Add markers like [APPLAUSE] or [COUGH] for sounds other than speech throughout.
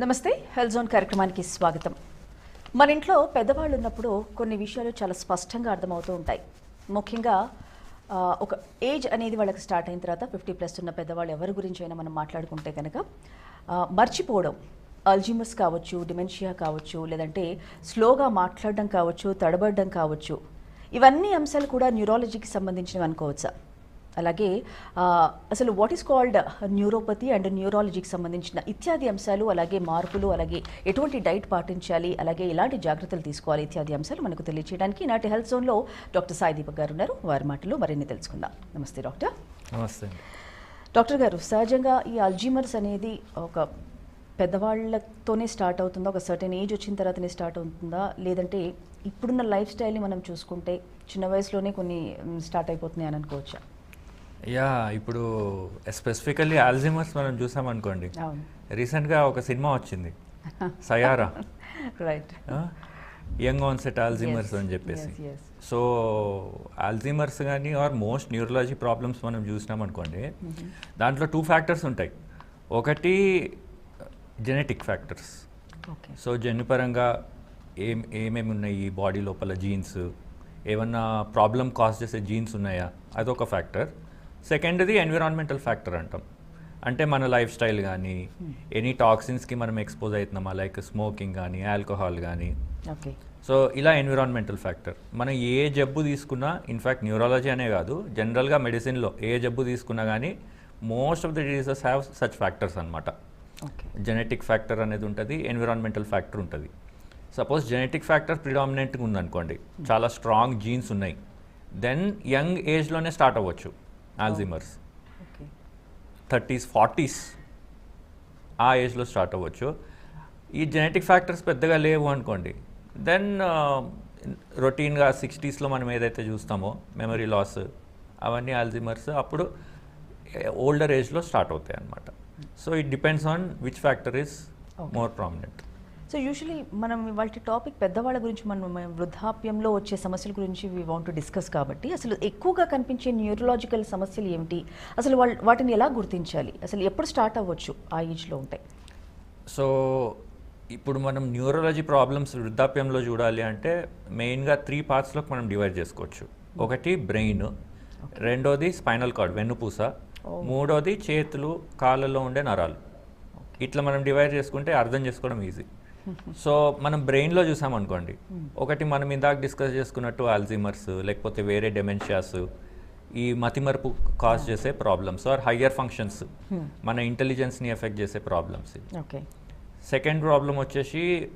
నమస్తే health zone కార్యక్రమానికి స్వాగతం. మన ఇంట్లో పెద్దవాళ్ళు ఉన్నప్పుడు కొన్ని విషయాలు చాలా స్పష్టంగా అర్థమవుతూ ఉంటాయి. ముఖ్యంగా ఒక ఏజ్ అనేది వాళ్ళకి స్టార్ట్ అయిన తర్వాత ఫిఫ్టీ ప్లస్ ఉన్న పెద్దవాళ్ళు ఎవరి గురించి అయినా మనం మాట్లాడుకుంటే కనుక మర్చిపోవడం అల్జిమస్ కావచ్చు డిమెన్షియా కావచ్చు లేదంటే స్లోగా మాట్లాడడం కావచ్చు తడబడడం కావచ్చు ఇవన్నీ అంశాలు కూడా న్యూరాలజీకి సంబంధించినవి అనుకోవచ్చా? అలాగే అసలు what is called neuropathy and న్యూరాలజీకి సంబంధించిన ఇత్యాది అంశాలు అలాగే మార్పులు అలాగే ఎటువంటి డైట్ పాటించాలి అలాగే ఎలాంటి జాగ్రత్తలు తీసుకోవాలి ఇత్యాది అంశాలు మనకు తెలియజేయడానికి నాటి హెల్త్ జోన్లో డాక్టర్ సాయి దీపక్ గారు ఉన్నారు. వారి మాటలు మరిన్ని తెలుసుకుందాం. నమస్తే డాక్టర్. నమస్తే డాక్టర్ గారు సహజంగా ఈ అల్జీమర్స్ అనేది ఒక పెద్దవాళ్ళతోనే స్టార్ట్ అవుతుందా? ఒక సర్టెన్ ఏజ్ వచ్చిన తర్వాతనే స్టార్ట్ అవుతుందా? లేదంటే ఇప్పుడున్న లైఫ్ స్టైల్ని మనం చూసుకుంటే చిన్న వయసులోనే కొన్ని స్టార్ట్ అయిపోతున్నాయి అని అనుకోవచ్చా? యా ఇప్పుడు స్పెసిఫికల్లీ ఆల్జిమర్స్ మనం చూసామనుకోండి రీసెంట్గా ఒక సినిమా వచ్చింది. Saiyaara right young onset Alzheimer's అని చెప్పేసి. సో ఆల్జిమర్స్ కానీ ఆర్ మోస్ట్ న్యూరలాజీ ప్రాబ్లమ్స్ మనం చూసినాం అనుకోండి దాంట్లో టూ ఫ్యాక్టర్స్ ఉంటాయి. ఒకటి జెనెటిక్ ఫ్యాక్టర్స్ సో జన్యుపరంగా ఏం ఏమేమి ఉన్నాయి బాడీ లోపల జీన్స్ ఏమన్నా ప్రాబ్లం కాజ్ చేసే జీన్స్ ఉన్నాయా? అదొక ఫ్యాక్టర్ సెకండ్ది ఎన్విరాన్మెంటల్ ఫ్యాక్టర్ అంటాం. అంటే మన లైఫ్ స్టైల్ కానీ ఎనీ టాక్సిన్స్కి మనం ఎక్స్పోజ్ అవుతున్నామా లైక్ స్మోకింగ్ కానీ ఆల్కహాల్ కానీ ఓకే. సో ఇలా ఎన్విరాన్మెంటల్ ఫ్యాక్టర్. మనం ఏ జబ్బు తీసుకున్నా ఇన్ఫ్యాక్ట్ న్యూరాలజీ అనే కాదు జనరల్గా మెడిసిన్లో ఏ జబ్బు తీసుకున్నా కానీ most of the diseases have such factors అనమాట జెనెటిక్ ఫ్యాక్టర్ అనేది ఉంటుంది ఎన్విరాన్మెంటల్ ఫ్యాక్టర్ ఉంటుంది. సపోజ్ జెనెటిక్ ఫ్యాక్టర్ ప్రిడామినెంట్గా ఉందనుకోండి చాలా స్ట్రాంగ్ జీన్స్ ఉన్నాయి. దెన్ యంగ్ ఏజ్లోనే స్టార్ట్ అవ్వచ్చు. ఆల్జిమర్స్ థర్టీస్ ఫార్టీస్ ఆ ఏజ్లో స్టార్ట్ అవ్వచ్చు. ఈ జెనెటిక్ ఫ్యాక్టర్స్ పెద్దగా లేవు అనుకోండి. దెన్ రొటీన్గా సిక్స్టీస్లో మనం ఏదైతే చూస్తామో మెమరీ లాస్ అవన్నీ ఆల్జిమర్స్ అప్పుడు ఓల్డర్ ఏజ్లో స్టార్ట్ అవుతాయి అన్నమాట so it depends on which factor is Okay. More prominent so usually మనం వాళ్ళ టాపిక్ పెద్దవాళ్ళ గురించి మనం వృద్ధాప్యంలో వచ్చే సమస్యల గురించి వీ వాంట్ టు డిస్కస్ కాబట్టి అసలు ఎక్కువగా కనిపించే న్యూరలాజికల్ సమస్యలు ఏమిటి? అసలు వాళ్ళ వాటిని ఎలా గుర్తించాలి? అసలు ఎప్పుడు స్టార్ట్ అవ్వచ్చు? ఆ ఏజ్లో ఉంటాయి సో ఇప్పుడు మనం న్యూరాలజీ ప్రాబ్లమ్స్ వృద్ధాప్యంలో చూడాలి అంటే మెయిన్గా త్రీ పార్ట్స్లోకి మనం డివైడ్ చేసుకోవచ్చు. ఒకటి బ్రెయిన్ రెండోది స్పైనల్ కార్డ్ వెన్నుపూస. మూడోది చేతులు కాళ్ళలో ఉండే నరాలు. ఇట్లా మనం డివైడ్ చేసుకుంటే అర్థం చేసుకోవడం ఈజీ సో మనం బ్రెయిన్లో చూసామనుకోండి ఒకటి మనం ఇందాక డిస్కస్ చేసుకున్నట్టు ఆల్జిమర్స్ లేకపోతే వేరే డెమెన్షియాస్ ఈ మతిమరుపు కాజ్ చేసే ప్రాబ్లమ్స్ ఆర్ హయ్యర్ ఫంక్షన్స్. మన ఇంటెలిజెన్స్ని ఎఫెక్ట్ చేసే ప్రాబ్లమ్స్ ఓకే. సెకండ్ ప్రాబ్లం వచ్చేసి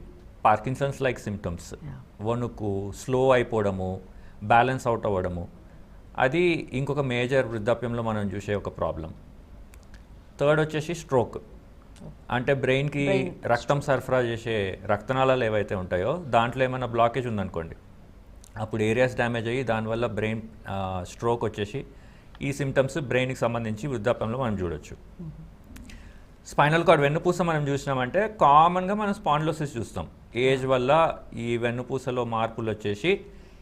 పార్కిన్సన్స్ లైక్ సిమ్టమ్స్. వణుకు స్లో అయిపోవడము బ్యాలెన్స్ అవుట్ అవ్వడము. అది ఇంకొక మేజర్ వృద్ధాప్యంలో మనం చూసే ఒక ప్రాబ్లం. థర్డ్ వచ్చేసి స్ట్రోక్. అంటే బ్రెయిన్కి రక్తం సరఫరా చేసే రక్తనాళాలు ఏవైతే ఉంటాయో దాంట్లో ఏమైనా బ్లాకేజ్ ఉందనుకోండి. అప్పుడు ఏరియాస్ డ్యామేజ్ అయ్యి దానివల్ల బ్రెయిన్ స్ట్రోక్ వచ్చేసి ఈ సిమ్టమ్స్ బ్రెయిన్కి సంబంధించి వృద్ధాప్యంలో మనం చూడొచ్చు. స్పైనల్ కార్డ్ వెన్నుపూస మనం చూసినామంటే కామన్గా మనం స్పాండ్లోసిస్ చూస్తాం. ఏజ్ వల్ల ఈ వెన్నుపూసలో మార్పులు వచ్చేసి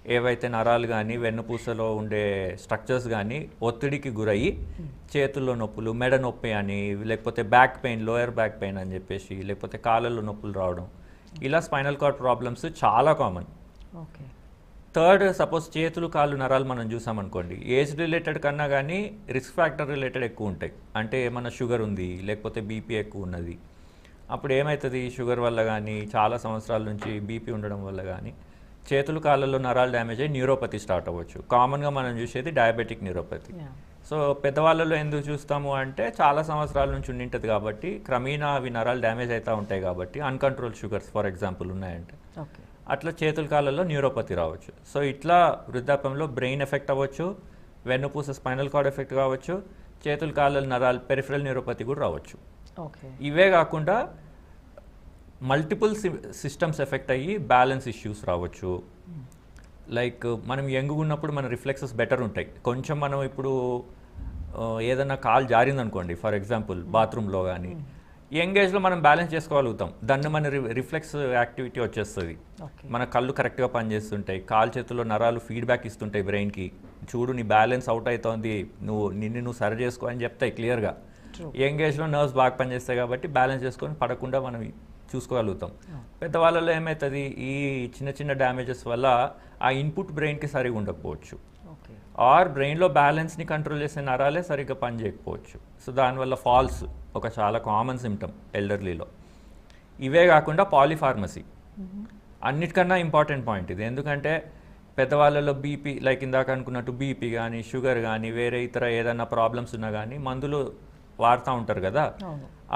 ఏవైతే నరాలు కానీ వెన్నుపూసలో ఉండే స్ట్రక్చర్స్ కానీ ఒత్తిడికి గురయ్యి చేతుల్లో నొప్పులు మెడ నొప్పి అని లేకపోతే back pain lower back pain అని చెప్పేసి లేకపోతే కాళ్ళల్లో నొప్పులు రావడం. ఇలా స్పైనల్ కార్డ్ ప్రాబ్లమ్స్ చాలా కామన్. ఓకే. థర్డ్ సపోజ్ చేతులు కాళ్ళు నరాలు మనం చూసామనుకోండి ఏజ్ రిలేటెడ్ కన్నా కానీ రిస్క్ ఫ్యాక్టర్ రిలేటెడ్ ఎక్కువ ఉంటాయి. అంటే ఏమన్నా షుగర్ ఉంది లేకపోతే బీపీ ఎక్కువ ఉన్నది. అప్పుడు ఏమవుతుంది షుగర్ వల్ల కానీ చాలా సంవత్సరాల నుంచి బీపీ ఉండడం వల్ల కానీ చేతులు కాళ్ళల్లో నరాలు డ్యామేజ్ అయ్యి న్యూరోపతి స్టార్ట్ అవ్వచ్చు. కామన్గా మనం చూసేది డయాబెటిక్ న్యూరోపతి. సో పెద్దవాళ్ళలో ఎందుకు చూస్తాము అంటే చాలా సంవత్సరాల నుంచి ఉండింటది కాబట్టి క్రమేణా అవి నరాలు డ్యామేజ్ అవుతూ ఉంటాయి కాబట్టి అన్కంట్రోల్ షుగర్స్ ఫర్ ఎగ్జాంపుల్ ఉన్నాయంటే. అట్లా చేతుల కాళ్ళల్లో న్యూరోపతి రావచ్చు. సో ఇట్లా వృద్ధాప్యంలో బ్రెయిన్ ఎఫెక్ట్ అవ్వచ్చు వెన్నుపూస స్పైనల్ కార్డ్ ఎఫెక్ట్ కావచ్చు చేతుల కాళ్ళ నరాలు పెరిఫరల్ న్యూరోపతి కూడా రావచ్చు. ఓకే. ఇవే కాకుండా మల్టిపుల్ సిస్టమ్స్ ఎఫెక్ట్ అయ్యి బ్యాలెన్స్ ఇష్యూస్ రావచ్చు. లైక్ మనం యంగ్ ఉన్నప్పుడు మన రిఫ్లెక్సెస్ బెటర్ ఉంటాయి. కొంచెం మనం ఇప్పుడు ఆ, ఏదన్నా కాల్ జారిందనుకోండి ఫర్ ఎగ్జాంపుల్ బాత్రూంలో కానీ యంగ్ ఏజ్లో మనం బ్యాలెన్స్ చేసుకోగలుగుతాం. దాన్ని మన రిఫ్లెక్స్ యాక్టివిటీ వచ్చేస్తుంది. మన కళ్ళు కరెక్ట్గా పనిచేస్తుంటాయి. కాలు చేతుల్లో నరాలు ఫీడ్బ్యాక్ ఇస్తుంటాయి బ్రెయిన్కి. చూడు నీ బ్యాలెన్స్ అవుట్ అవుతోంది నువ్వు నిన్ను నువ్వు సరి చేసుకో అని చెప్తాయి క్లియర్గా. యంగ్ ఏజ్లో నర్వ్స్ బాగా పనిచేస్తాయి కాబట్టి బ్యాలెన్స్ చేసుకొని పడకుండా మనం చూసుకోగలుగుతాం. పెద్దవాళ్ళలో ఏమవుతుంది ఈ చిన్న చిన్న డ్యామేజెస్ వల్ల ఆ ఇన్పుట్ బ్రెయిన్కి సరిగా ఉండకపోవచ్చు. ఆర్ బ్రెయిన్లో బ్యాలెన్స్ని కంట్రోల్ చేసే నరాలే సరిగ్గా పనిచేయకపోవచ్చు. సో దానివల్ల ఫాల్స్ ఒక చాలా కామన్ సిమ్టమ్ ఎల్డర్లీలో. ఇవే కాకుండా పాలిఫార్మసీ. అన్నిటికన్నా ఇంపార్టెంట్ పాయింట్ ఇది. ఎందుకంటే పెద్దవాళ్ళలో బీపీ లైక్ ఇందాక అనుకున్నట్టు బీపీ కానీ షుగర్ కానీ వేరే ఇతర ఏదైనా ప్రాబ్లమ్స్ ఉన్నా కానీ మందులు వాడుతూ ఉంటారు కదా.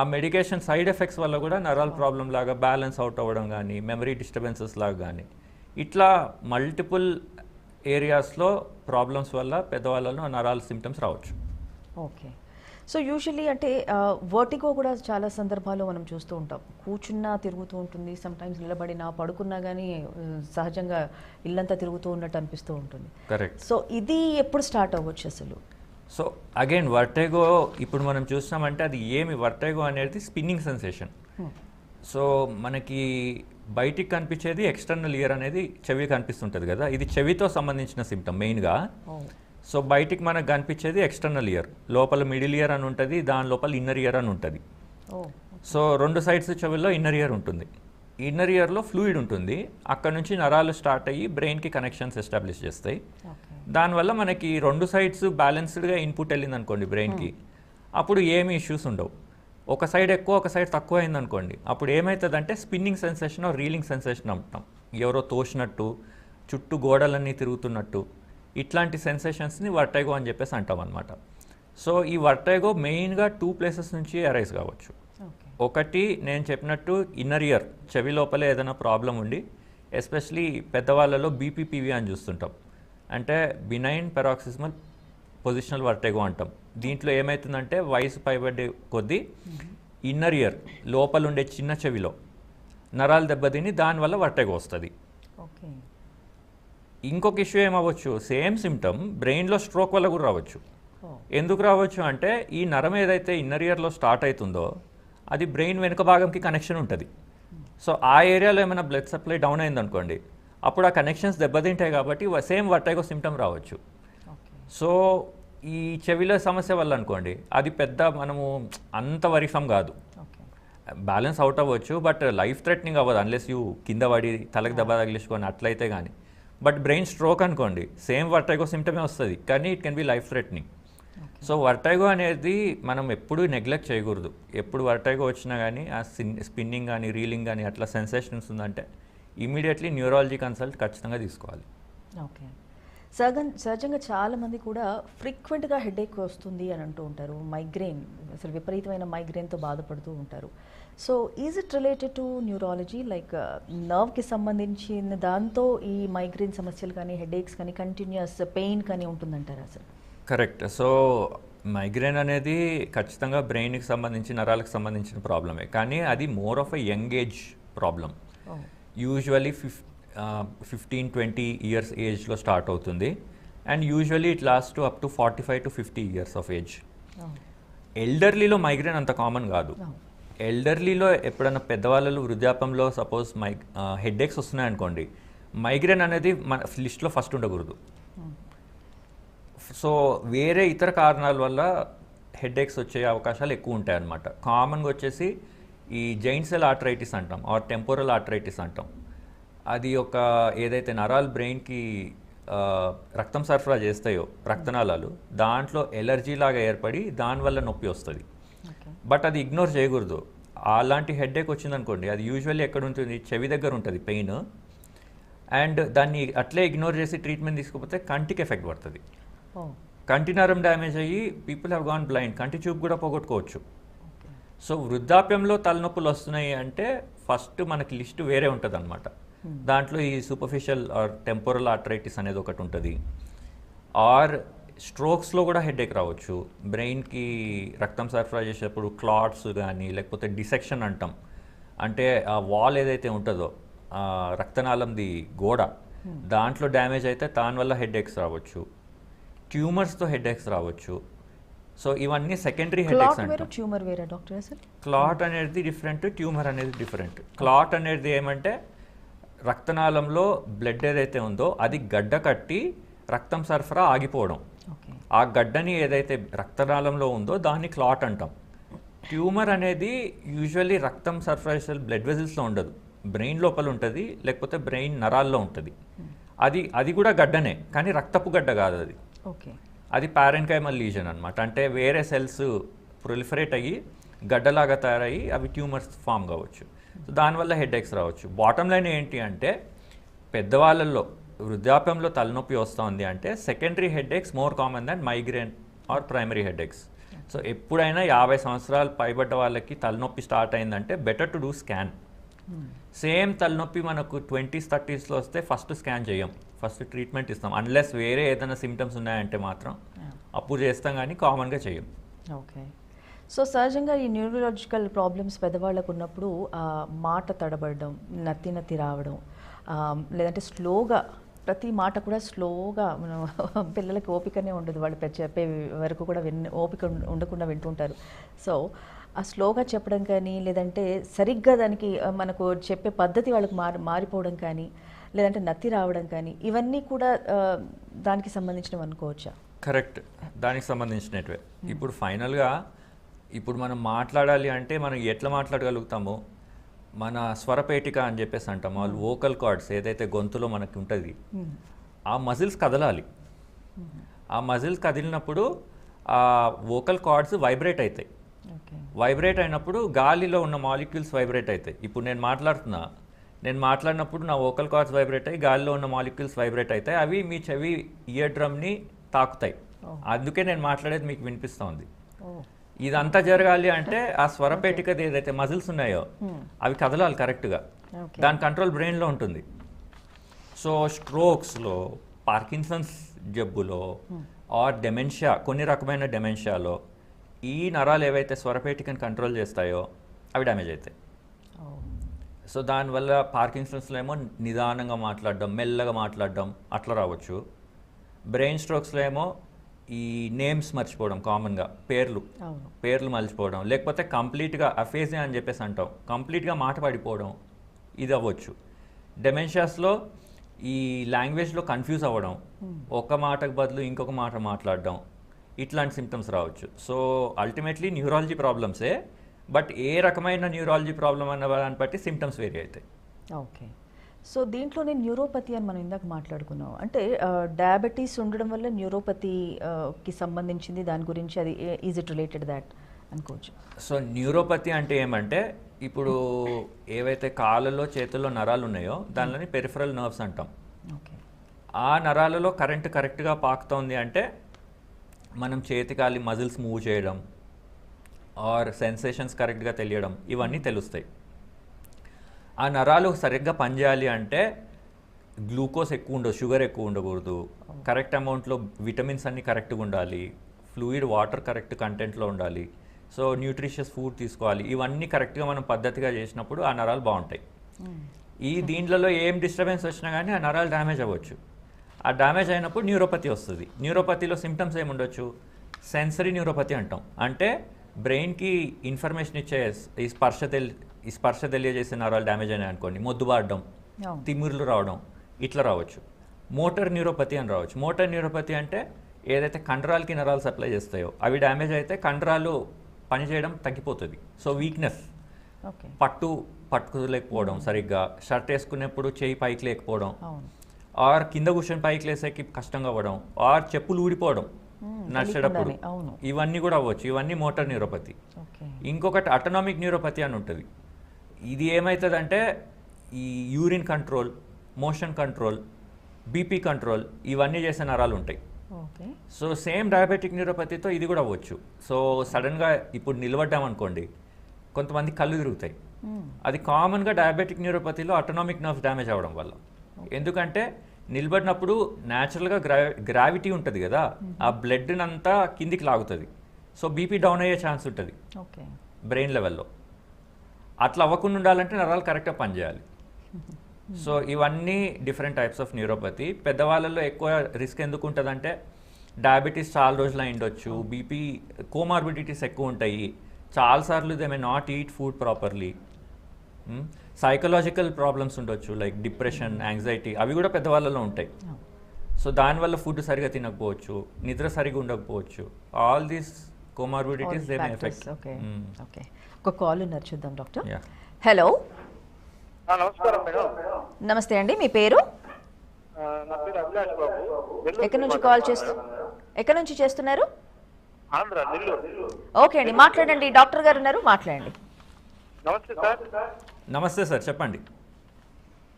ఆ మెడికేషన్ సైడ్ ఎఫెక్ట్స్ వల్ల కూడా నరాల ప్రాబ్లం లాగా బ్యాలెన్స్ అవుట్ అవ్వడం కానీ మెమరీ డిస్టర్బెన్సెస్ లాగా కానీ ఇట్లా మల్టిపుల్ ఏరియాస్లో ప్రాబ్లమ్స్ వల్ల పెద్దవాళ్ళలో నరాల సిమ్టమ్స్ రావచ్చు. ఓకే. సో యూజువల్లీ అంటే వర్టిగో కూడా చాలా సందర్భాల్లో మనం చూస్తూ ఉంటాం. కూర్చున్నా తిరుగుతూ ఉంటుంది సమ్టైమ్స్ నిలబడినా పడుకున్నా కానీ సహజంగా ఇల్లంతా తిరుగుతూ ఉన్నట్టు అనిపిస్తూ ఉంటుంది. కరెక్ట్ సో ఇది ఎప్పుడు స్టార్ట్ అవ్వచ్చు అసలు? సో అగైన్ వర్టేగో ఇప్పుడు మనం చూస్తున్నామంటే అది ఏమి? వర్టేగో అనేది స్పిన్నింగ్ సెన్సేషన్ సో మనకి బయటికి కనిపించేది ఎక్స్టర్నల్ ఇయర్ అనేది చెవి కనిపిస్తుంటుంది కదా? ఇది చెవితో సంబంధించిన సిమ్టమ్ మెయిన్గా సో బయటికి మనకు కనిపించేది ఎక్స్టర్నల్ ఇయర్ లోపల మిడిల్ ఇయర్ అని ఉంటుంది దాని లోపల ఇన్నర్ ఇయర్ అని ఉంటుంది. ఓ సో రెండు సైడ్స్ చెవుల్లో ఇన్నర్ ఇయర్ ఉంటుంది. ఇన్నర్ ఇయర్లో ఫ్లూయిడ్ ఉంటుంది. అక్కడ నుంచి నరాలు స్టార్ట్ అయ్యి బ్రెయిన్కి కనెక్షన్స్ ఎస్టాబ్లిష్ చేస్తాయి. దానివల్ల మనకి రెండు సైడ్స్ బ్యాలెన్స్డ్గా ఇన్పుట్ వెళ్ళింది అనుకోండి బ్రెయిన్కి అప్పుడు ఏమి ఇష్యూస్ ఉండవు. ఒక సైడ్ ఎక్కువ ఒక సైడ్ తక్కువ అయింది అనుకోండి అప్పుడు ఏమవుతుందంటే స్పిన్నింగ్ సెన్సేషన్ రీలింగ్ సెన్సేషన్ అంటాం. ఎవరో తోసినట్టు చుట్టూ గోడలన్నీ తిరుగుతున్నట్టు ఇట్లాంటి సెన్సేషన్స్ని వర్టైగో అని చెప్పేసి అంటాం అనమాట సో ఈ వర్టైగో మెయిన్గా టూ ప్లేసెస్ నుంచి అరైజ్ కావచ్చు. ఒకటి నేను చెప్పినట్టు ఇన్నర్ ఇయర్ చెవి లోపల ఏదైనా ప్రాబ్లం ఉండి ఎస్పెషలీ పెద్దవాళ్ళలో బీపీపీవీ అని చూస్తుంటాం. అంటే బినైన్ పెరాక్సిస్మల్ పొజిషనల్ వర్టెగో అంటాం దీంట్లో ఏమవుతుందంటే వయసు పైబడే కొద్దీ ఇన్నర్ ఇయర్ లోపల ఉండే చిన్న చెవిలో నరాలు దెబ్బతిని దానివల్ల వర్టెగో వస్తుంది. ఓకే. ఇంకొక ఇష్యూ ఏమవ్వచ్చు? సేమ్ సిమ్టమ్ బ్రెయిన్లో స్ట్రోక్ వల్ల కూడా రావచ్చు. ఎందుకు రావచ్చు అంటే ఈ నరం ఏదైతే ఇన్నర్ ఇయర్లో స్టార్ట్ అవుతుందో అది బ్రెయిన్ వెనుక భాగంకి కనెక్షన్ ఉంటుంది. సో ఆ ఏరియాలో ఏమైనా బ్లడ్ సప్లై డౌన్ అయిందనుకోండి అప్పుడు ఆ కనెక్షన్స్ దెబ్బతింటాయి కాబట్టి సేమ్ వర్టైగో సిమ్టమ్ రావచ్చు. సో ఈ చెవిలో సమస్య వల్ల అనుకోండి అది పెద్ద మనము అంత వరిఫం కాదు. బ్యాలెన్స్ అవుట్ అవ్వచ్చు బట్ లైఫ్ థ్రెటనింగ్ అవ్వదు అన్లెస్ యూ కింద పడి తలకు దెబ్బ తగిలించుకొని అట్లయితే కానీ బట్ బ్రెయిన్ స్ట్రోక్ అనుకోండి సేమ్ వర్టైగో సిమ్టమే వస్తుంది కానీ it can be life threatening so vertigo అనేది మనం ఎప్పుడు నెగ్లెక్ట్ చేయకూడదు. ఎప్పుడు వర్టైగో వచ్చినా కానీ ఆ స్పిన్నింగ్ కానీ రీలింగ్ కానీ అట్లా సెన్సేషన్స్ ఉందంటే ఇమీడియట్లీ న్యూరాలజీ కన్సల్ట్ ఖచ్చితంగా తీసుకోవాలి. ఓకే. సహజం సహజంగా చాలా మంది కూడా ఫ్రీక్వెంట్గా హెడేక్ వస్తుంది అని అంటూ ఉంటారు. మైగ్రెయిన్ అసలు విపరీతమైన మైగ్రెయిన్తో బాధపడుతూ ఉంటారు. So is it related to neurology like నర్వ్కి సంబంధించిన దాంతో ఈ మైగ్రెయిన్ సమస్యలు కానీ హెడేక్స్ కానీ కంటిన్యూస్ పెయిన్ కానీ ఉంటుందంటారా అసలు కరెక్ట్. సో మైగ్రేన్ అనేది ఖచ్చితంగా బ్రెయిన్కి సంబంధించి నరాలకు సంబంధించిన ప్రాబ్లమే. కానీ అది more of a young age problem usually fif fifteen twenty years ఏజ్లో స్టార్ట్ అవుతుంది. And usually it last up to forty five to fifty years of age ఎల్డర్లీలో migraine అంత కామన్ కాదు. Oh. ఎల్డర్లీలో ఎప్పుడైనా పెద్దవాళ్ళు వృద్ధాపంలో సపోజ్ మై హెడ్ఏక్స్ వస్తున్నాయి అనుకోండి మైగ్రేన్ అనేది మన లిస్ట్లో ఫస్ట్ ఉండకూడదు. సో వేరే ఇతర కారణాల వల్ల హెడ్ఏక్స్ వచ్చే అవకాశాలు ఎక్కువ ఉంటాయి అన్నమాట కామన్గా వచ్చేసి ఈ జైంట్ సెల్ ఆర్థరైటిస్ అంటాం ఆర్ టెంపోరల్ ఆర్థరైటిస్ అంటాం. అది ఒక ఏదైతే నరాలు బ్రెయిన్కి రక్తం సరఫరా చేస్తాయో రక్తనాళాలు దాంట్లో ఎలర్జీ లాగా ఏర్పడి దానివల్ల నొప్పి వస్తుంది. బట్ అది ఇగ్నోర్ చేయకూడదు. అలాంటి హెడ్ఏక్ వచ్చిందనుకోండి అది యూజువల్లీ ఎక్కడ ఉంటుంది? చెవి దగ్గర ఉంటుంది పెయిన్. అండ్ దాన్ని అట్లే ఇగ్నోర్ చేసి ట్రీట్మెంట్ తీసుకోకపోతే కంటికి ఎఫెక్ట్ పడుతుంది. కంటి నరం డ్యామేజ్ అయ్యి పీపుల్ హ్యావ్ గాన్ బ్లైండ్ కంటి చూపు కూడా పోగొట్టుకోవచ్చు. సో వృద్ధాప్యంలో తలనొప్పులు వస్తున్నాయి అంటే ఫస్ట్ మనకి లిస్ట్ వేరే ఉంటుంది అనమాట దాంట్లో ఈ సూపర్ఫిషియల్ ఆర్ టెంపోరల్ ఆర్థరైటిస్ అనేది ఒకటి ఉంటుంది. ఆర్ స్ట్రోక్స్లో కూడా హెడేక్ రావచ్చు. బ్రెయిన్కి రక్తం సరఫరా చేసేటప్పుడు క్లాట్స్ కానీ లేకపోతే డిసెక్షన్ అంటాం. అంటే ఆ వాల్ ఏదైతే ఉంటుందో ఆ రక్తనాళంది గోడ దాంట్లో డ్యామేజ్ అయితే దానివల్ల హెడేక్స్ రావచ్చు. ట్యూమర్స్తో హెడేక్స్ రావచ్చు. సో ఇవన్నీ సెకండరీ హెడేక్స్ ట్యూమర్ వేరా డాక్టర్ అసలు? క్లాట్ అనేది డిఫరెంట్ ట్యూమర్ అనేది డిఫరెంట్ క్లాట్ అనేది ఏమంటే రక్తనాళంలో బ్లడ్ ఏదైతే ఉందో అది గడ్డ కట్టి రక్తం సరఫరా ఆగిపోవడం. ఆ గడ్డని ఏదైతే రక్తనాళంలో ఉందో దాన్ని క్లాట్ అంటాం. ట్యూమర్ అనేది యూజువల్లీ రక్తం సర్ఫరేషన్ బ్లడ్ వెజిల్స్లో ఉండదు. బ్రెయిన్ లోపల ఉంటుంది లేకపోతే బ్రెయిన్ నరాల్లో ఉంటుంది. అది అది కూడా గడ్డనే కానీ రక్తపు గడ్డ కాదు అది. ఓకే. అది పారెన్కైమల్ లీజన్ అనమాట అంటే వేరే సెల్స్ ప్రొలిఫరేట్ అయ్యి గడ్డలాగా తయారయ్యి అవి ట్యూమర్స్ ఫామ్ కావచ్చు. సో దానివల్ల హెడ్ ఎక్స్ రావచ్చు. బాటమ్ లైన్ ఏంటి అంటే పెద్దవాళ్ళల్లో వృద్ధాప్యంలో తలనొప్పి వస్తుంది అంటే secondary headaches more common than migraine or primary headaches so ఎప్పుడైనా యాభై సంవత్సరాలు పైబడ్డ వాళ్ళకి తలనొప్పి స్టార్ట్ అయిందంటే better to do scan same తలనొప్పి మనకు ట్వంటీస్ థర్టీస్లో వస్తే ఫస్ట్ స్కాన్ చేయం. ఫస్ట్ ట్రీట్మెంట్ ఇస్తాం. అన్లెస్ వేరే ఏదైనా సిమ్టమ్స్ ఉన్నాయంటే మాత్రం అప్పుడు చేస్తాం కానీ కామన్గా చేయం ఓకే సో సహజంగా ఈ న్యూరలాజికల్ ప్రాబ్లమ్స్ పెద్దవాళ్ళకు ఉన్నప్పుడు మాట తడబడడం నత్తి నత్తి రావడం లేదంటే స్లోగా ప్రతి మాట కూడా స్లోగా మనం [LAUGHS] పిల్లలకి ఓపికనే ఉండదు. వాళ్ళు చెప్పే వరకు కూడా విన్ ఓపిక ఉండ- ఉండకుండా వింటుంటారు. సో ఆ స్లోగా చెప్పడం కానీ లేదంటే సరిగ్గా దానికి మనకు చెప్పే పద్ధతి వాళ్ళకి మారి మారిపోవడం కానీ లేదంటే నత్తి రావడం కానీ ఇవన్నీ కూడా దానికి సంబంధించినవి అనుకోవచ్చా? కరెక్ట్. దానికి సంబంధించినట్టువే ఇప్పుడు ఫైనల్గా ఇప్పుడు మనం మాట్లాడాలి అంటే మనం ఎట్లా మాట్లాడగలుగుతామో మన స్వరపేటిక అని చెప్పేసి అంటాం. వాళ్ళు వోకల్ కార్డ్స్ ఏదైతే గొంతులో మనకి ఉంటుంది ఆ మజిల్స్ కదలాలి. ఆ మజిల్స్ కదిలినప్పుడు ఆ వోకల్ కార్డ్స్ వైబ్రేట్ అవుతాయి ఓకే వైబ్రేట్ అయినప్పుడు గాలిలో ఉన్న మాలిక్యూల్స్ వైబ్రేట్ అవుతాయి ఇప్పుడు నేను మాట్లాడుతున్నా నేను మాట్లాడినప్పుడు నా వోకల్ కార్డ్స్ వైబ్రేట్ అయ్యి గాలిలో ఉన్న మాలిక్యూల్స్ వైబ్రేట్ అవుతాయి. అవి మీ చెవి ఇయర్ డ్రమ్ని తాకుతాయి. అందుకే నేను మాట్లాడేది మీకు వినిపిస్తూ ఉంది ఇదంతా జరగాలి అంటే ఆ స్వరపేటికది ఏదైతే మజిల్స్ ఉన్నాయో అవి కదలాలి కరెక్ట్గా. దాని కంట్రోల్ బ్రెయిన్లో ఉంటుంది. సో స్ట్రోక్స్లో పార్కిన్సన్స్ జబ్బులో ఆర్ డెమెన్షియా కొన్ని రకమైన డెమెన్షియాలో ఈ నరాలు ఏవైతే స్వరపేటికని కంట్రోల్ చేస్తాయో అవి డ్యామేజ్ అవుతాయి. సో దానివల్ల పార్కిన్సన్స్లో ఏమో నిదానంగా మాట్లాడడం మెల్లగా మాట్లాడడం అట్లా రావచ్చు. బ్రెయిన్ స్ట్రోక్స్లో ఏమో ఈ నేమ్స్ మర్చిపోవడం కామన్గా పేర్లు. పేర్లు మర్చిపోవడం లేకపోతే కంప్లీట్గా అఫేజియా అని చెప్పేసి అంటాం. కంప్లీట్గా మాట పడిపోవడం ఇది అవ్వచ్చు. డెమెన్షియాస్లో ఈ లాంగ్వేజ్లో కన్ఫ్యూజ్ అవ్వడం ఒక మాటకు బదులు ఇంకొక మాట మాట్లాడడం ఇట్లాంటి సిమ్టమ్స్ రావచ్చు. సో అల్టిమేట్లీ న్యూరాలజీ ప్రాబ్లమ్సే. బట్ ఏ రకమైన న్యూరాలజీ ప్రాబ్లం అన్న దాన్ని బట్టి సిమ్టమ్స్ వేరీ అవుతాయి. ఓకే. సో దీంట్లోనే న్యూరోపతి అని మనం ఇందాక మాట్లాడుకున్నాం. అంటే డయాబెటీస్ ఉండడం వల్ల న్యూరోపతి ఆ, కి సంబంధించింది దాని గురించి అది ఈజ్ ఇట్ రిలేటెడ్ దాట్ అనుకోవచ్చు. సో న్యూరోపతి అంటే ఏమంటే ఇప్పుడు ఏవైతే కాళ్ళలో చేతుల్లో నరాలు ఉన్నాయో దానిలోని పెరిఫరల్ నర్వ్స్ అంటాం. ఓకే. ఆ నరాలలో కరెంట్ కరెక్ట్గా పాకుతోంది అంటే మనం చేతికాలి మజిల్స్ మూవ్ చేయడం ఆర్ సెన్సేషన్స్ కరెక్ట్గా తెలియడం ఇవన్నీ తెలుస్తాయి. ఆ నరాలు సరిగ్గా పనిచేయాలి అంటే గ్లూకోజ్ ఎక్కువ ఉండదు షుగర్ ఎక్కువ ఉండకూడదు. కరెక్ట్ అమౌంట్లో విటమిన్స్ అన్నీ కరెక్ట్గా ఉండాలి. ఫ్లూయిడ్ వాటర్ కరెక్ట్ కంటెంట్లో ఉండాలి. సో న్యూట్రిషియస్ ఫుడ్ తీసుకోవాలి. ఇవన్నీ కరెక్ట్గా మనం పద్ధతిగా చేసినప్పుడు ఆ నరాలు బాగుంటాయి. ఈ దీంట్లలో ఏం డిస్టర్బెన్స్ వచ్చినా కానీ ఆ నరాలు డ్యామేజ్ అవ్వచ్చు. ఆ డ్యామేజ్ అయినప్పుడు న్యూరోపతి వస్తుంది. న్యూరోపతిలో సిమ్టమ్స్ ఏముండొచ్చు? సెన్సరీ న్యూరోపతి అంటాం. అంటే బ్రెయిన్కి ఇన్ఫర్మేషన్ ఇచ్చే ఈ స్పర్శ తెలి ఈ స్పర్శ తెలియజేసే నరాలు డ్యామేజ్ అయినాయి అనుకోండి మొద్దుబారడం అవును. తిమ్మిర్లు రావడం ఇట్లా రావచ్చు. మోటార్ న్యూరోపతి అని రావచ్చు. మోటార్ న్యూరోపతి అంటే ఏదైతే కండరాలకి నరాలు సప్లై చేస్తాయో అవి డ్యామేజ్ అయితే కండరాలు పనిచేయడం తగ్గిపోతుంది. So weakness. పట్టు పట్టుకోలేకపోవడం సరిగ్గా. షర్ట్ వేసుకునేప్పుడు చేయి పైకి లేకపోవడం. ఆర్ కింద కూర్చొని పైకి లేసేకి కష్టంగా అవ్వడం. ఆర్ చెప్పులు ఊడిపోవడం. Hmm, అవును. ఇవన్నీ కూడా అవ్వచ్చు. ఇవన్నీ మోటార్ న్యూరోపతి. ఇంకొకటి అటనామిక్ న్యూరోపతి అని ఉంటుంది. ఇది ఏమవుతుందంటే ఈ urine control motion control BP control ఇవన్నీ చేసే నరాలు ఉంటాయి. సో సేమ్ డయాబెటిక్ న్యూరోపతితో ఇది కూడా అవ్వచ్చు. సో సడన్గా ఇప్పుడు నిలబడ్డామనుకోండి కొంతమంది కళ్ళు తిరుగుతాయి. అది కామన్గా డయాబెటిక్ న్యూరోపతిలో అటోనామిక్ నర్వ్స్ డ్యామేజ్ అవ్వడం వల్ల. ఎందుకంటే నిలబడినప్పుడు న్యాచురల్గా గ్రా గ్రావిటీ ఉంటుంది కదా ఆ బ్లడ్ అంతా కిందికి లాగుతుంది. సో బీపీ డౌన్ అయ్యే ఛాన్స్ ఉంటుంది. ఓకే. బ్రెయిన్ లెవెల్లో అట్లా అవ్వకుండా ఉండాలంటే నరాలు కరెక్ట్గా పనిచేయాలి. సో ఇవన్నీ డిఫరెంట్ టైప్స్ ఆఫ్ న్యూరోపతి పెద్దవాళ్ళలో ఎక్కువ రిస్క్ ఎందుకు ఉంటుందంటే డయాబెటీస్ చాలా రోజులు అయి ఉండొచ్చు బీపీ కోమార్బిడిటీస్ ఎక్కువ ఉంటాయి. చాలాసార్లు they may not eat food properly psychological problems ఉండొచ్చు లైక్ డిప్రెషన్ యాంగ్జైటీ అవి కూడా పెద్దవాళ్ళలో ఉంటాయి. సో దానివల్ల ఫుడ్ సరిగా తినకపోవచ్చు నిద్ర సరిగా ఉండకపోవచ్చు. All these comorbidities they may affect okay okay ఒక కాల్ ఉన్నారు చూద్దాం డాక్టర్ యా హలో ఆ, నమస్కారం మేడం. నమస్తే అండి మీ పేరు? ఆ, నా పేరు అభిలాష్ బాబు. నెల్లూరు ఎక్కడి నుంచి నుంచి కాల్ చేస్తూ ఎక్కడి నుంచి చేస్తున్నారు? ఆంధ్ర నెల్లూరు. ఓకే అండి మాట్లాడండి డాక్టర్ గారు ఉన్నారు మాట్లాడండి. నమస్తే సార్. నమస్తే సార్ చెప్పండి.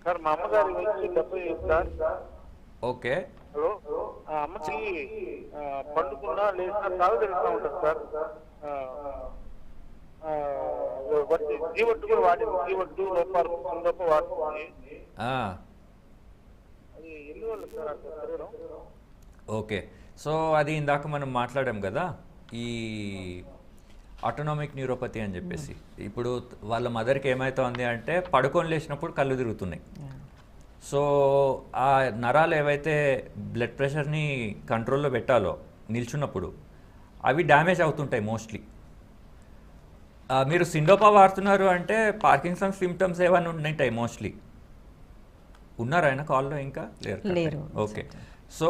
సార్ మా అమ్మగారి డెబ్బై సార్ ఓకే. హలో? అమ్మకి పండుకున్నా ఉంటుంది సార్. ఆ, ఆ, వడ్డీ జీవట్టు కూడా వాడింది. జీవట్టు లోపాలు లోప వాడుతుంది. ఆ, అది ఎందువల్ల సార్ అట్లా జరగడం ఓకే. సో అది ఇందాక మనం మాట్లాడాం కదా ఈ ఆటోనామిక్ న్యూరోపతి అని చెప్పేసి. ఇప్పుడు వాళ్ళ మదర్కి ఏమవుతోంది అంటే పడుకొని లేచినప్పుడు కళ్ళు తిరుగుతున్నాయి. సో ఆ నరాలు ఏవైతే బ్లడ్ ప్రెషర్ని కంట్రోల్లో పెట్టాలో నిల్చున్నప్పుడు అవి డ్యామేజ్ అవుతుంటాయి మోస్ట్లీ. మీరు సిండోపా వాడుతున్నారు అంటే పార్కిన్సన్ సిమ్టమ్స్ ఏమైనా ఉంటాయి మోస్ట్లీ. ఉన్నారా ఆయన కాల్లో ఇంకా? లేరు. లేరు. ఓకే. సో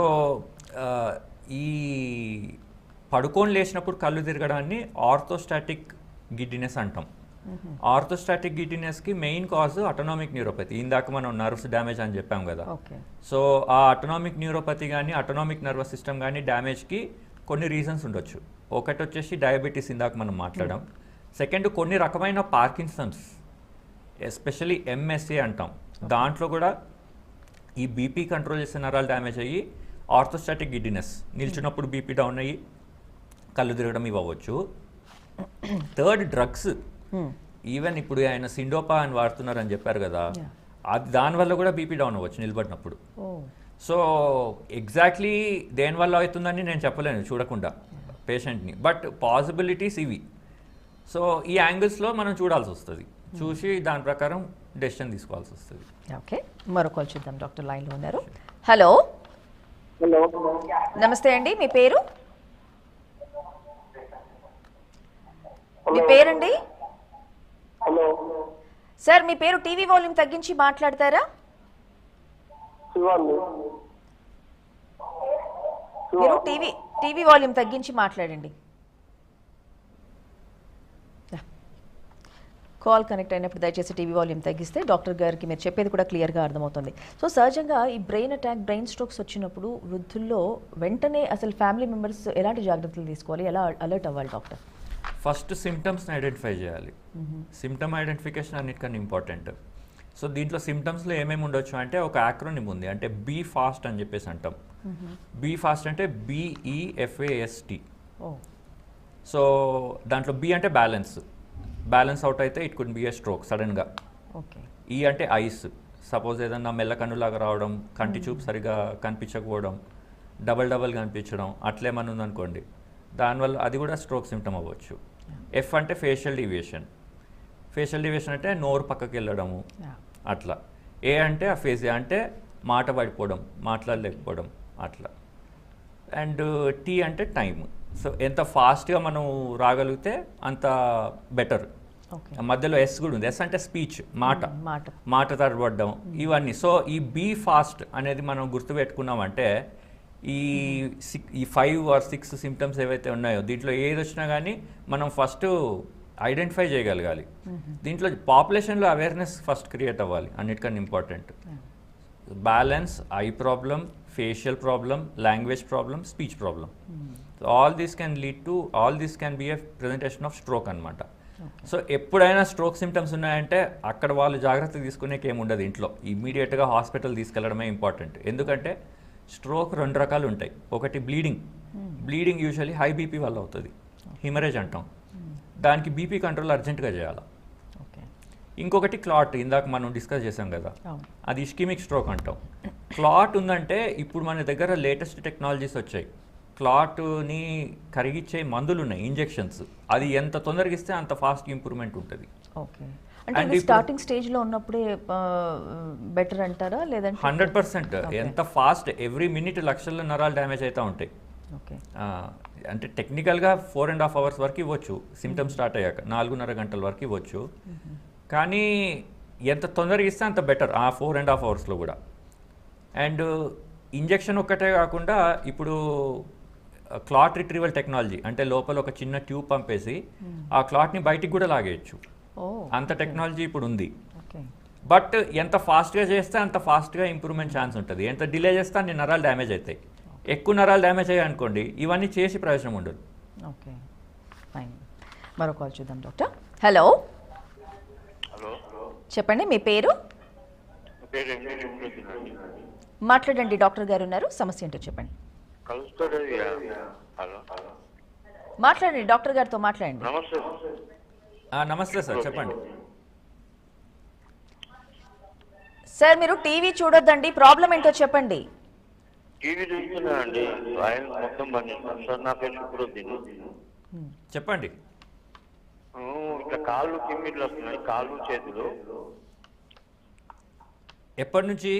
ఈ పడుకొని లేచినప్పుడు కళ్ళు తిరగడాన్ని ఆర్థోస్టాటిక్ గిడ్డినెస్ అంటాం. ఆర్థోస్టాటిక్ గిడ్డినెస్కి మెయిన్ కాజ్ అటోనామిక్ న్యూరోపతి. ఇందాక మనం నర్వ్స్ డ్యామేజ్ అని చెప్పాం కదా. సో ఆ అటోనామిక్ న్యూరోపతి కానీ అటోనామిక్ నర్వస్ సిస్టమ్ కానీ డ్యామేజ్కి కొన్ని రీజన్స్ ఉండొచ్చు. ఒకటి వచ్చేసి డయాబెటీస్ ఇందాక మనం మాట్లాడాం. సెకండ్ కొన్ని రకమైన పార్కిన్సన్స్ ఎస్పెషలీ ఎంఎస్ఏ అంటాం. దాంట్లో కూడా ఈ బీపీ కంట్రోల్ చేసే నరాలు డ్యామేజ్ అయ్యి ఆర్థోస్టాటిక్ గిడ్డినెస్. నిల్చున్నప్పుడు బీపీ డౌన్ అయ్యి కళ్ళు తిరగడం ఇవి అవ్వచ్చు థర్డ్ డ్రగ్స్ ఈవెన్ ఇప్పుడు ఆయన సిండోపా అని వాడుతున్నారని చెప్పారు కదా. అది దానివల్ల కూడా బీపీ డౌన్ అవ్వచ్చు నిలబడినప్పుడు. ఓ. సో ఎగ్జాక్ట్లీ దేనివల్ల అవుతుందని నేను చెప్పలేను చూడకుండా పేషెంట్ని బట్ పాసిబిలిటీస్ ఇవి. సో ఈ యాంగిల్స్లో మనం చూడాల్సి వస్తుంది. చూసి దాని ప్రకారం డెసిషన్ తీసుకోవాల్సి వస్తుంది. ఓకే మరో కాల్ చూద్దాం డాక్టర్ లైన్లో ఉన్నారు. హలో హలో నమస్తే అండి మీ పేరు? మీ పేరండి? హలో సార్ మీ పేరు టీవీ వాల్యూమ్ తగ్గించి మాట్లాడతారా? మీరు టీవీ టీవీ వాల్యూమ్ తగ్గించి మాట్లాడండి. కాల్ కనెక్ట్ అయినప్పుడు దయచేసి టీవీ వాల్యూమ్ తగ్గిస్తే డాక్టర్ గారికి మీరు చెప్పేది కూడా క్లియర్గా అర్థమవుతుంది. సో సహజంగా ఈ బ్రెయిన్ అటాక్ బ్రెయిన్ స్ట్రోక్స్ వచ్చినప్పుడు వృద్ధుల్లో వెంటనే అసలు ఫ్యామిలీ మెంబర్స్ ఎలాంటి జాగ్రత్తలు తీసుకోవాలి? ఎలా అలర్ట్ అవ్వాలి డాక్టర్? ఫస్ట్ సిమ్టమ్స్ని ఐడెంటిఫై చేయాలి. సిమ్టమ్ ఐడెంటిఫికేషన్ అన్నిటికన్నా ఇంపార్టెంట్. సో దీంట్లో సిమ్టమ్స్లో ఏమేమి ఉండొచ్చు అంటే ఒక యాక్రోనిమ్ ఉంది. అంటే బీ ఫాస్ట్ అని చెప్పేసి అంటాం. బీ ఫాస్ట్ అంటే B E F A S T. So దాంట్లో బి అంటే బ్యాలెన్స్. బ్యాలెన్స్ అవుట్ అయితే it could be a stroke సడన్గా. ఓకే. ఈ అంటే ఐస్. సపోజ్ ఏదన్నా మెల్ల కన్నులాగా రావడం కంటి చూపు సరిగా కనిపించకపోవడం డబల్ డబల్ కనిపించడం అట్లేమన్నా ఉందనుకోండి. దానివల్ల అది కూడా స్ట్రోక్ సిమ్టమ్ అవ్వచ్చు. ఎఫ్ అంటే ఫేషియల్ డివియేషన్ ఫేషియల్ డివియేషన్ అంటే నోరు పక్కకి వెళ్ళడము. అట్లా. ఏ అంటే ఆ ఫేజ్ అంటే మాట పడిపోవడం మాట్లాడలేకపోవడం అట్లా. అండ్ టీ అంటే టైం సో ఎంత ఫాస్ట్గా మనం రాగలిగితే అంత బెటర్ ఓకే మధ్యలో ఎస్ కూడా ఉంది. ఎస్ అంటే స్పీచ్ మాట. మాట. మాట తడబడ్డం ఇవన్నీ. సో ఈ బీ ఫాస్ట్ అనేది మనం గుర్తుపెట్టుకున్నామంటే ఈ సిక్ ఈ ఫైవ్ ఆర్ సిక్స్ సిమ్టమ్స్ ఏవైతే ఉన్నాయో దీంట్లో ఏది వచ్చినా కానీ మనం ఫస్ట్ ఐడెంటిఫై చేయగలగాలి. దీంట్లో పాపులేషన్లో అవేర్నెస్ ఫస్ట్ క్రియేట్ అవ్వాలి. అన్నిటికన్నా important balance eye problem facial problem language problem speech problem all these can lead to all these can be a presentation of stroke అనమాట సో ఎప్పుడైనా స్ట్రోక్ సిమ్టమ్స్ ఉన్నాయంటే అక్కడ వాళ్ళు జాగ్రత్త తీసుకునేకి ఏమి ఉండదు ఇంట్లో ఇమీడియట్గా హాస్పిటల్ తీసుకెళ్ళడమే ఇంపార్టెంట్ ఎందుకంటే స్ట్రోక్ రెండు రకాలు ఉంటాయి. ఒకటి bleeding. Bleeding usually high BP వల్ల అవుతుంది. హిమరేజ్ అంటాం. దానికి బీపీ కంట్రోల్ అర్జెంటుగా చేయాలి. ఓకే ఇంకొకటి క్లాట్. ఇందాక మనం డిస్కస్ చేసాం కదా. అది ఇష్కిమిక్ స్ట్రోక్ అంటాం. క్లాట్ ఉందంటే ఇప్పుడు మన దగ్గర లేటెస్ట్ టెక్నాలజీస్ వచ్చాయి. క్లాట్ని కరిగిచ్చే మందులు ఉన్నాయి ఇంజెక్షన్స్. అది ఎంత తొందరగా ఇస్తే అంత ఫాస్ట్ ఇంప్రూవ్మెంట్ ఉంటుంది. ఓకే అంటే స్టార్టింగ్ స్టేజ్లో ఉన్నప్పుడే బెటర్ అంటారా? లేదంటే హండ్రెడ్ పర్సెంట్. ఎంత ఫాస్ట్ ఎవ్రీ మినిట్ లక్షల నరాలు డ్యామేజ్ అవుతూ ఉంటాయి. అంటే టెక్నికల్గా ఫోర్ అండ్ హాఫ్ అవర్స్ వరకు ఇవ్వచ్చు. సిమ్టమ్స్ స్టార్ట్ అయ్యాక నాలుగున్నర గంటల వరకు ఇవ్వచ్చు. కానీ ఎంత తొందరగా ఇస్తే అంత బెటర్ ఆ ఫోర్ అండ్ హాఫ్ అవర్స్లో కూడా. అండ్ ఇంజెక్షన్ ఒక్కటే కాకుండా ఇప్పుడు క్లాట్ రిట్రీవల్ టెక్నాలజీ అంటే లోపల ఒక చిన్న ట్యూబ్ పంపేసి ఆ క్లాట్ని బయటికి కూడా లాగేయచ్చు. అంత టెక్నాలజీ ఇప్పుడు ఉంది ఓకే. బట్ ఎంత ఫాస్ట్గా చేస్తే అంత ఫాస్ట్గా ఇంప్రూవ్మెంట్ ఛాన్స్ ఉంటుంది. ఎంత డిలే చేస్తే అన్ని నరాలు డ్యామేజ్ అవుతాయి. ఎక్కువ నరాలు డ్యామేజ్ అయ్యాయి అనుకోండి ఇవన్నీ చేసి ప్రయోజనం ఉండదు. ఓకే. ఫైన్. మరో కాల్ చూద్దాం డాక్టర్. హలో. హలో. చెప్పండి మీ పేరు? మాట్లాడండి డాక్టర్ గారు ఉన్నారు. సమస్య ఏంటో చెప్పండి. మాట్లాడండి డాక్టర్ గారితో మాట్లాడండి. నమస్తే ఆ, నమస్తే సార్ చెప్పండి. సార్ మీరు టీవీ చూడొద్దండి. ప్రాబ్లం ఏంటో చెప్పండి. టీవీ మొత్తం సార్ నా పేరు శుక్రుద్దీన్ చెప్పండి. ఇట్లా కాళ్ళు కిమ్మిట్లు వస్తున్నాయి. కాళ్ళు చేతులు. ఎప్పటి నుంచి?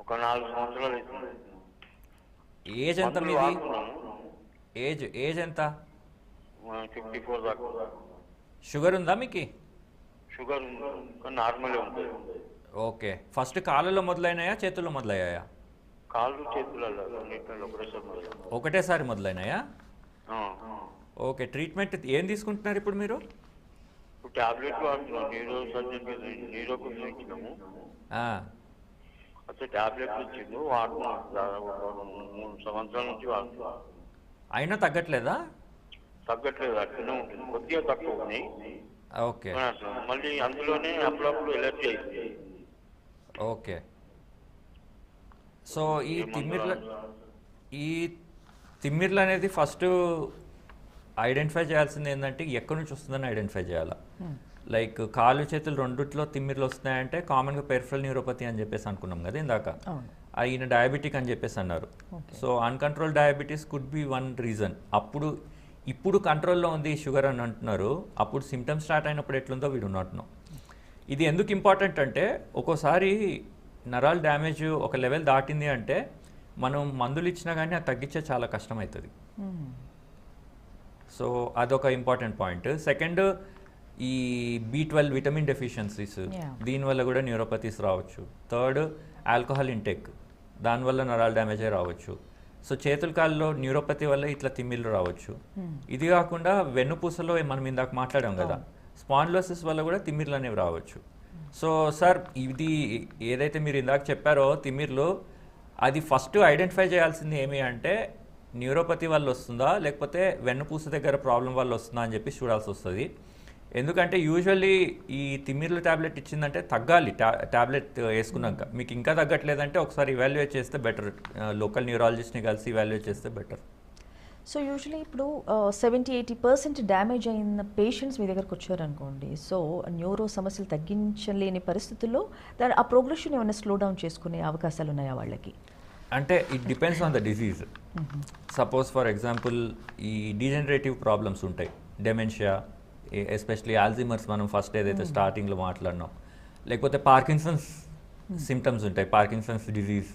ఒక నాలుగు సంవత్సరాలు అవుతుంది. ఏజ్ ఎంత మీది? ఏజ్ ఏజ్ ఎంత? ఫిఫ్టీ ఫోర్ దాకా. షుగర్ ఉందా మీకు? షుగర్ నార్మల్ ఉంటుంది. ఓకే. ఫస్ట్ కాళ్ళలో మొదలైనాయా చేతుల్లో మొదలయ్యాయా? కాళ్ళు చేతులలో ఒకటేసారి మొదలు. ఒకటేసారి మొదలైనాయా. ఓకే. ట్రీట్మెంట్ ఏం తీసుకుంటున్నారు ఇప్పుడు మీరు? టాబ్లెట్ ఇచ్చిండు వాడుతున్నాం. మూడు సంవత్సరాల నుంచి వాడుతున్నాం. అయినా తగ్గట్లేదా? తగ్గట్లేదు అట్లనే ఉంటుంది. కొద్దిగా తక్కువ ఉంది ఓకే. మళ్ళీ అందులోనే అప్పుడప్పుడు ఎలర్జీ అవుతుంది ఓకే. సో ఈ తిమ్మిర్ల ఈ తిమ్మిర్లు అనేది ఫస్ట్ ఐడెంటిఫై చేయాల్సింది ఏంటంటే ఎక్కడి నుంచి వస్తుందని ఐడెంటిఫై చేయాలి. లైక్ కాళ్ళు చేతులు రెండిట్లో తిమ్మిర్లు వస్తున్నాయంటే కామన్గా పెర్ఫరల్ న్యూరోపతి అని చెప్పేసి అనుకున్నాం కదా ఇందాక. అవును. ఆయన డయాబెటిక్ అని చెప్పేసి అన్నారు. So uncontrol diabetes could be one reason. అప్పుడు ఇప్పుడు కంట్రోల్లో ఉంది షుగర్ అని అంటున్నారు. అప్పుడు సిమ్టమ్స్ స్టార్ట్ అయినప్పుడు ఎట్లుందో వీడు నాట్ నో. ఇది ఎందుకు ఇంపార్టెంట్ అంటే ఒక్కోసారి నరాలు డ్యామేజ్ ఒక లెవెల్ దాటింది అంటే మనం మందులు ఇచ్చినా కానీ అది తగ్గించే చాలా కష్టం అవుతుంది సో అదొక ఇంపార్టెంట్ పాయింట్. సెకండ్ ఈ బి ట్వెల్వ్ విటమిన్ డెఫిషియన్సీస్. దీనివల్ల కూడా న్యూరోపతీస్ రావచ్చు. Third alcohol intake. దానివల్ల నరాలు డ్యామేజ్ అయి రావచ్చు. సో చేతుల కాళ్ళలో న్యూరోపతి వల్ల ఇట్లా తిమ్మిళ్ళు రావచ్చు. ఇది కాకుండా వెన్నుపూసలో మనం ఇందాక మాట్లాడాం కదా స్పాండ్లోసిస్ వల్ల కూడా తిమ్మిర్లు అనేవి రావచ్చు సో సార్ ఇది ఏదైతే మీరు ఇందాక చెప్పారో తిమ్మిర్లు అది ఫస్ట్ ఐడెంటిఫై చేయాల్సింది ఏమి అంటే న్యూరోపతి వల్ల వస్తుందా లేకపోతే వెన్నుపూస దగ్గర ప్రాబ్లం వల్ల వస్తుందా అని చెప్పి చూడాల్సి వస్తుంది. ఎందుకంటే యూజువల్లీ ఈ తిమ్మిర్ల ట్యాబ్లెట్ ఇచ్చిందంటే తగ్గాలి. టా ట్యాబ్లెట్ వేసుకున్నాక. మీకు ఇంకా తగ్గట్లేదంటే ఒకసారి ఇవాల్యుయేట్ చేస్తే బెటర్ లోకల్ న్యూరాలజిస్ట్ని కలిసి ఇవాల్యుయేట్ చేస్తే బెటర్ సో యూజువలీ ఇప్పుడు సెవెంటీ ఎయిటీ పర్సెంట్ డ్యామేజ్ అయిన పేషెంట్స్ మీ దగ్గరకు వచ్చారనుకోండి. సో న్యూరో సమస్యలు తగ్గించలేని పరిస్థితుల్లో దాని ఆ ప్రోగ్రెషన్ ఏమైనా స్లో డౌన్ చేసుకునే అవకాశాలు ఉన్నాయా వాళ్ళకి? అంటే it depends on the disease suppose for example ఈ డీజనరేటివ్ ప్రాబ్లమ్స్ ఉంటాయి. డెమెన్షియా ఎస్పెషలీ ఆల్జిమర్స్ మనం ఫస్ట్ ఏదైతే స్టార్టింగ్లో మాట్లాడినాం. లేకపోతే పార్కిన్సన్స్ సిమ్టమ్స్ ఉంటాయి. పార్కిన్సన్స్ డిజీజ్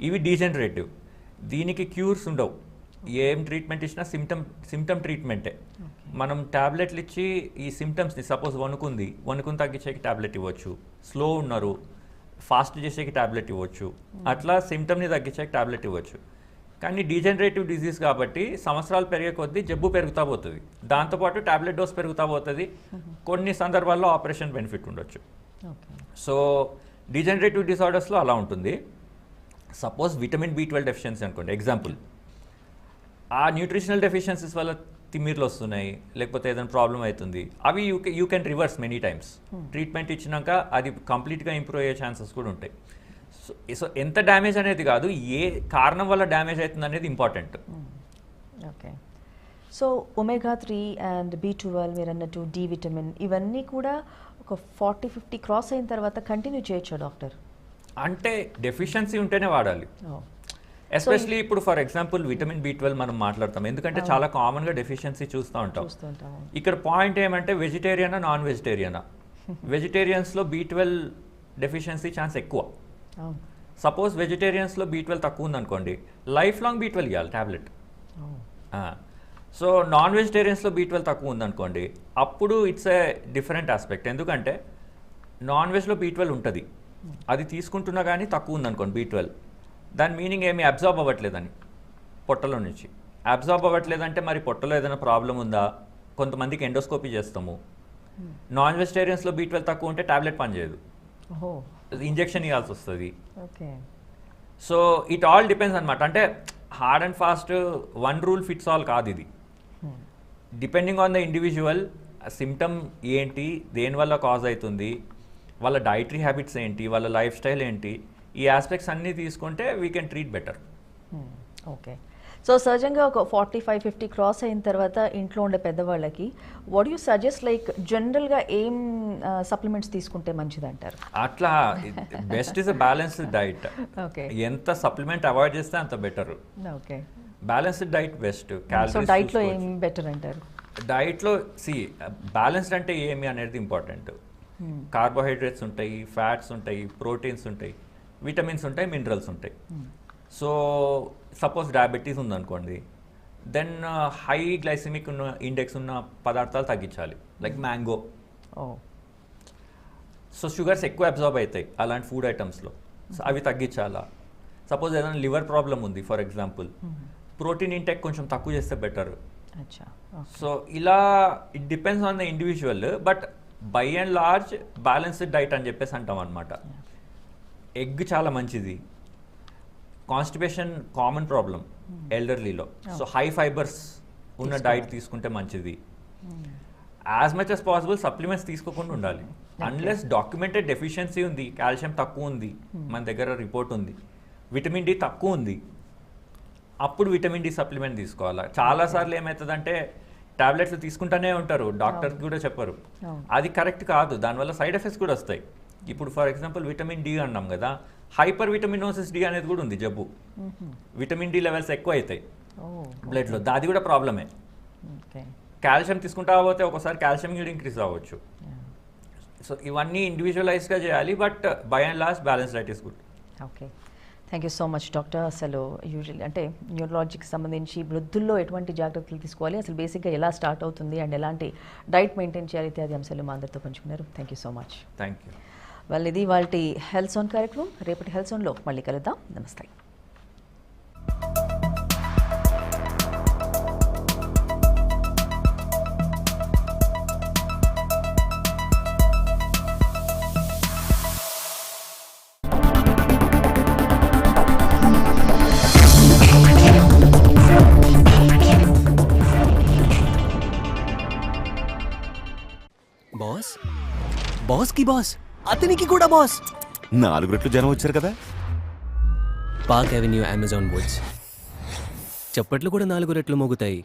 ఇవి డీజనరేటివ్ దీనికి క్యూర్స్ ఉండవు. ఏం ట్రీట్మెంట్ ఇచ్చినా సిమ్టమ్ సిమ్టమ్ ట్రీట్మెంటే మనం ట్యాబ్లెట్లు ఇచ్చి ఈ సిమ్టమ్స్ని సపోజ్ వణుకుంది. వణుకుని తగ్గించేకి ట్యాబ్లెట్ ఇవ్వచ్చు. స్లో ఉన్నారు. ఫాస్ట్ చేసేకి ట్యాబ్లెట్ ఇవ్వచ్చు. అట్లా సిమ్టమ్ని తగ్గించేకి ట్యాబ్లెట్ ఇవ్వచ్చు. కానీ డీజనరేటివ్ డిజీజ్ కాబట్టి సంవత్సరాలు పెరిగే కొద్దీ జబ్బు పెరుగుతా పోతుంది. దాంతోపాటు ట్యాబ్లెట్ డోస్ పెరుగుతా పోతుంది. కొన్ని సందర్భాల్లో ఆపరేషన్ బెనిఫిట్ ఉండొచ్చు. సో డీజనరేటివ్ డిసార్డర్స్లో అలా ఉంటుంది. Suppose vitamin B twelve deficiency అనుకోండి ఎగ్జాంపుల్ ఆ న్యూట్రిషనల్ డెఫిషియన్సీస్ వల్ల తిమ్మిర్లు వస్తున్నాయి లేకపోతే ఏదైనా ప్రాబ్లం అవుతుంది. అవి you you can reverse many times treatment ఇచ్చినాక అది కంప్లీట్గా ఇంప్రూవ్ అయ్యే ఛాన్సెస్ కూడా ఉంటాయి. సో సో ఎంత డ్యామేజ్ అనేది కాదు ఏ కారణం వల్ల డ్యామేజ్ అవుతుంది అనేది important okay so omega three and B twelve మీరు అన్నట్టు డి విటమిన్ ఇవన్నీ కూడా ఒక ఫార్టీ ఫిఫ్టీ క్రాస్ అయిన తర్వాత కంటిన్యూ చేయొచ్చా డాక్టర్ అంటే డెఫిషియన్సీ ఉంటేనే వాడాలి. ఎస్పెషలీ ఇప్పుడు for example vitamin B twelve మనం మాట్లాడతాం. ఎందుకంటే చాలా కామన్గా డెఫిషియన్సీ చూస్తూ ఉంటాం. ఇక్కడ పాయింట్ ఏమంటే వెజిటేరియనా నాన్ వెజిటేరియనా వెజిటేరియన్స్లో బీ ట్వెల్వ్ డెఫిషియన్సీ ఛాన్స్ ఎక్కువ. సపోజ్ వెజిటేరియన్స్లో బీ ట్వెల్వ్ తక్కువ ఉందనుకోండి లైఫ్ లాంగ్ బీ ట్వెల్వ్ ఇవ్వాలి ట్యాబ్లెట్ సో నాన్ వెజిటేరియన్స్లో బీ ట్వెల్వ్ తక్కువ ఉందనుకోండి అప్పుడు ఇట్స్ ఏ డిఫరెంట్ ఆస్పెక్ట్ ఎందుకంటే నాన్ వెజ్లో బీ ట్వెల్వ్ ఉంటుంది. అది తీసుకుంటున్నా కానీ తక్కువ ఉందనుకోండి బీ ట్వెల్వ్ దాని మీనింగ్ ఏమీ అబ్జర్వ్ అవ్వట్లేదని పొట్టలో నుంచి. అబ్జార్బ్ అవ్వట్లేదంటే మరి పొట్టలో ఏదైనా ప్రాబ్లం ఉందా? కొంతమందికి ఎండోస్కోపీ చేస్తాము. నాన్ వెజిటేరియన్స్లో బీ ట్వెల్వ్ తక్కువ ఉంటే టాబ్లెట్ పనిచేయదు. ఇంజెక్షన్ ఇవ్వాల్సి వస్తుంది okay. So it all depends అనమాట అంటే hard and fast one rule fits all కాదు ఇది. Depending on the individual symptom ఏంటి దేనివల్ల కాజ్ అవుతుంది వాళ్ళ డైటరీ హ్యాబిట్స్ ఏంటి వాళ్ళ లైఫ్ స్టైల్ ఏంటి ఈ ఆస్పెక్ట్స్ అన్నీ తీసుకుంటే we can treat better okay. So సహజంగా ఒక ఫార్టీ ఫైవ్ ఫిఫ్టీ క్రాస్ అయిన తర్వాత ఇంట్లో ఉండే పెద్దవాళ్ళకి వాట్ యూ సజెస్ట్ లైక్ జనరల్గా ఏం సప్లిమెంట్స్ తీసుకుంటే మంచిది అంటారు అట్లా best is a balanced diet okay ఎంత సప్లిమెంట్ అవాయిడ్ చేస్తే అంత better okay balanced diet best so డైట్లో ఏం బెటర్ అంటారు? డైట్లో సి బ్యాలెన్స్డ్ అంటే ఏమి అనేది ఇంపార్టెంట్ కార్బోహైడ్రేట్స్ ఉంటాయి ఫ్యాట్స్ ఉంటాయి ప్రోటీన్స్ ఉంటాయి విటమిన్స్ ఉంటాయి మినరల్స్ ఉంటాయి. సో సపోజ్ డయాబెటీస్ ఉందనుకోండి దెన్ హై గ్లైసిమిక్ ఉన్న ఇండెక్స్ ఉన్న పదార్థాలు తగ్గించాలి. లైక్ మ్యాంగో సో షుగర్స్ ఎక్కువ అబ్జార్బ్ అవుతాయి అలాంటి ఫుడ్ ఐటమ్స్లో సో అవి తగ్గించాలా? సపోజ్ ఏదైనా లివర్ ప్రాబ్లం ఉంది ఫర్ ఎగ్జాంపుల్ ప్రోటీన్ ఇంటెక్ కొంచెం తక్కువ చేస్తే బెటర్ సో ఇలా it depends on the individual but by and large balanced diet అని చెప్పేసి అంటాం అనమాట ఎగ్ చాలా మంచిది. కాన్స్టిపేషన్ కామన్ ప్రాబ్లం ఎల్డర్లీలో సో హై ఫైబర్స్ ఉన్న డైట్ తీసుకుంటే మంచిది. As much as possible supplements తీసుకోకుండా ఉండాలి. అన్లెస్ డాక్యుమెంటెడ్ డెఫిషియన్సీ ఉంది కాల్షియం తక్కువ ఉంది మన దగ్గర రిపోర్ట్ ఉంది. విటమిన్ డి తక్కువ ఉంది. అప్పుడు విటమిన్ డి సప్లిమెంట్ తీసుకోవాలి? చాలాసార్లు ఏమవుతుందంటే టాబ్లెట్లు తీసుకుంటూనే ఉంటారు. డాక్టర్ కూడా చెప్పరు. అవును. అది కరెక్ట్ కాదు. దానివల్ల సైడ్ ఎఫెక్ట్స్ కూడా వస్తాయి. ఇప్పుడు ఫర్ ఎగ్జాంపుల్ విటమిన్ డి అన్నాం కదా హైపర్ విటమినోసిస్ డి అనేది కూడా ఉంది జబ్బు. విటమిన్ డి లెవెల్స్ ఎక్కువ అవుతాయి బ్లడ్లో. అది కూడా ప్రాబ్లమే. కాల్షియం తీసుకుంటా పోతే ఒకసారి కాల్షియం కూడా ఇంక్రీజ్ అవ్వచ్చు. సో ఇవన్నీ ఇండివిజువలైజ్గా చేయాలి but by and last balance diet is good. Okay. Thank you so much doctor. అసలు యూజువల్లీ అంటే న్యూరలాజిక్ సంబంధించి వృద్ధుల్లో ఎటువంటి జాగ్రత్తలు తీసుకోవాలి అసలు బేసిక్గా ఎలా స్టార్ట్ అవుతుంది అండ్ ఎలాంటి డైట్ మెయింటైన్ చేయాలి ఇత్యాది అంశాలు మా అందరితో పంచుకున్నారు. Thank you so much. Thank you. వాళ్ళు ఇది వాళ్ళ హెల్త్ జోన్ కార్యక్రమం రేపటి హెల్త్ జోన్లో మళ్ళీ కలుద్దాం. నమస్తే. బాస్ బాస్కి బాస్ అతనికి కూడా బాస్. నాలుగు రెట్లు జనం వచ్చారు కదా. పార్క్ అవెన్యూ అమెజాన్ వుడ్స్ చప్పట్లు కూడా నాలుగు రెట్లు మోగుతాయి.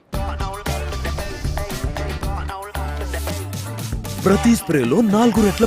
ప్రతి స్ప్రేలో నాలుగు రెట్ల